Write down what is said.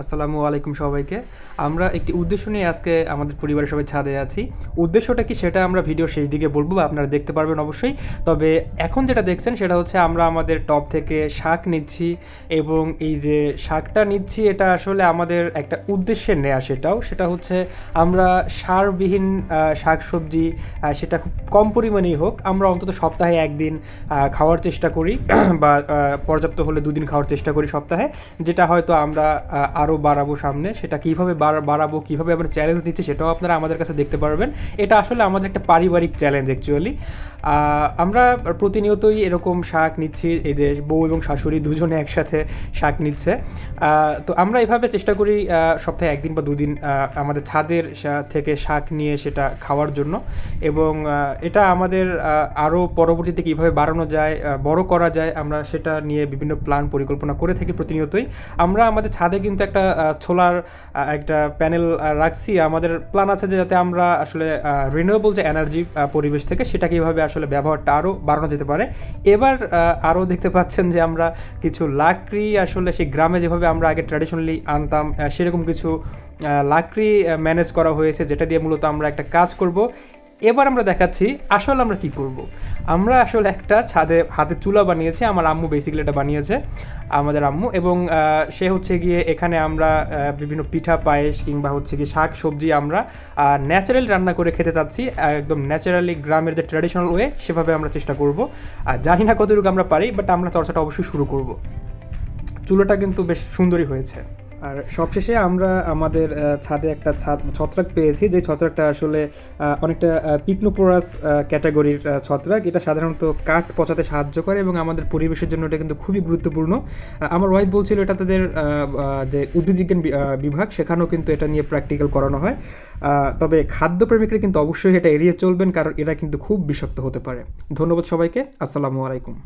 আসসালামু আলাইকুম সবাইকে। আমরা একটি উদ্দেশ্য নিয়ে আজকে আমাদের পরিবারের সবাই ছাদে আছি। উদ্দেশ্যটা কি সেটা আমরা ভিডিও শেষ দিকে বলব বা আপনারা দেখতে পারবেন অবশ্যই। তবে এখন যেটা দেখছেন সেটা হচ্ছে আমরা আমাদের টপ থেকে শাক নিচ্ছি এবং এই যে শাকটা নিচ্ছি এটা আসলে আমাদের একটা উদ্দেশ্যে নেয়া সেটাও। সেটা হচ্ছে আমরা সারবিহীন শাক সবজি সেটা খুব কম পরিমাণেই হোক। আমরা অন্তত সপ্তাহে একদিন খাওয়ার চেষ্টা করি। বা পর্যাপ্ত হলে দুদিন খাওয়ার চেষ্টা করি সপ্তাহে। যেটা হয়তো আমরা আরও বাড়াবো সামনে, সেটা কীভাবে বাড়াবো, কীভাবে আমরা চ্যালেঞ্জ নিচ্ছি সেটাও আপনারা আমাদের কাছে দেখতে পারবেন। এটা আসলে আমাদের একটা পারিবারিক চ্যালেঞ্জ অ্যাকচুয়ালি আমরা প্রতিনিয়তই এরকম শাক নিচ্ছি, এই যে বউ এবং শাশুড়ি দুজনে একসাথে শাক নিচ্ছে। তো আমরা এভাবে চেষ্টা করি সপ্তাহে একদিন বা দুদিন আমাদের ছাদের থেকে শাক নিয়ে সেটা খাওয়ার জন্য। এবং এটা আমাদের আরও পরবর্তীতে কীভাবে বাড়ানো যায় বড় করা যায়, আমরা সেটা নিয়ে বিভিন্ন প্ল্যান পরিকল্পনা করে থাকি প্রতিনিয়তই। আমরা আমাদের ছাদে কিন্তু একটা ছোলার একটা প্যানেল রাখছি। আমাদের প্ল্যান আছে যে যাতে আমরা আসলে রিনিউয়েবল যে এনার্জি পরিবেশ থেকে সেটা কীভাবে আসলে ব্যবহারটা আরও বাড়ানো যেতে পারে। এবার আরও দেখতে পাচ্ছেন যে আমরা কিছু লাকড়ি আসলে সেই গ্রামে যেভাবে আমরা আগে ট্র্যাডিশনালি আনতাম সেরকম কিছু লাকড়ি ম্যানেজ করা হয়েছে, যেটা দিয়ে মূলত আমরা একটা কাজ করব। এবার আমরা দেখাচ্ছি আসলে আমরা কি করব। আমরা আসলে একটা ছাদে হাতে চুলা বানিয়েছি, আমার আম্মু বেসিক্যালি এটা বানিয়েছে, আমাদের আম্মু, এবং সে হচ্ছে গিয়ে এখানে আমরা বিভিন্ন পিঠা, পায়েস কিংবা হচ্ছে গিয়ে শাক সবজি আমরা ন্যাচারালি রান্না করে খেতে চাচ্ছি, একদম ন্যাচারালি গ্রামের যে ট্র্যাডিশনাল ওয়ে সেভাবে আমরা চেষ্টা করব। আর জানি না কতটুকু আমরা পারি বাট আমরা চর্চাটা অবশ্যই শুরু করব। চুলোটা কিন্তু বেশ সুন্দরই হয়েছে। আর সবশেষে আমরা আমাদের ছাদে একটা ছাদ, ছত্রাক পেয়েছি। যে ছত্রাকটা আসলে অনেকটা পিকনোপোরাস ক্যাটাগরির ছত্রাক। এটা সাধারণত কাঠ পচাতে সাহায্য করে এবং আমাদের পরিবেশের জন্য এটা কিন্তু খুবই গুরুত্বপূর্ণ। আমার ওয়াইফ বলছিল এটা তাদের যে উদ্ভিদবিজ্ঞান বিভাগ, সেখানেও কিন্তু এটা নিয়ে প্র্যাকটিক্যাল করানো হয়। তবে খাদ্যপ্রেমিকরা কিন্তু অবশ্যই এটা এড়িয়ে চলবেন, কারণ এরা কিন্তু খুব বিষাক্ত হতে পারে। ধন্যবাদ সবাইকে। আসসালামু আলাইকুম।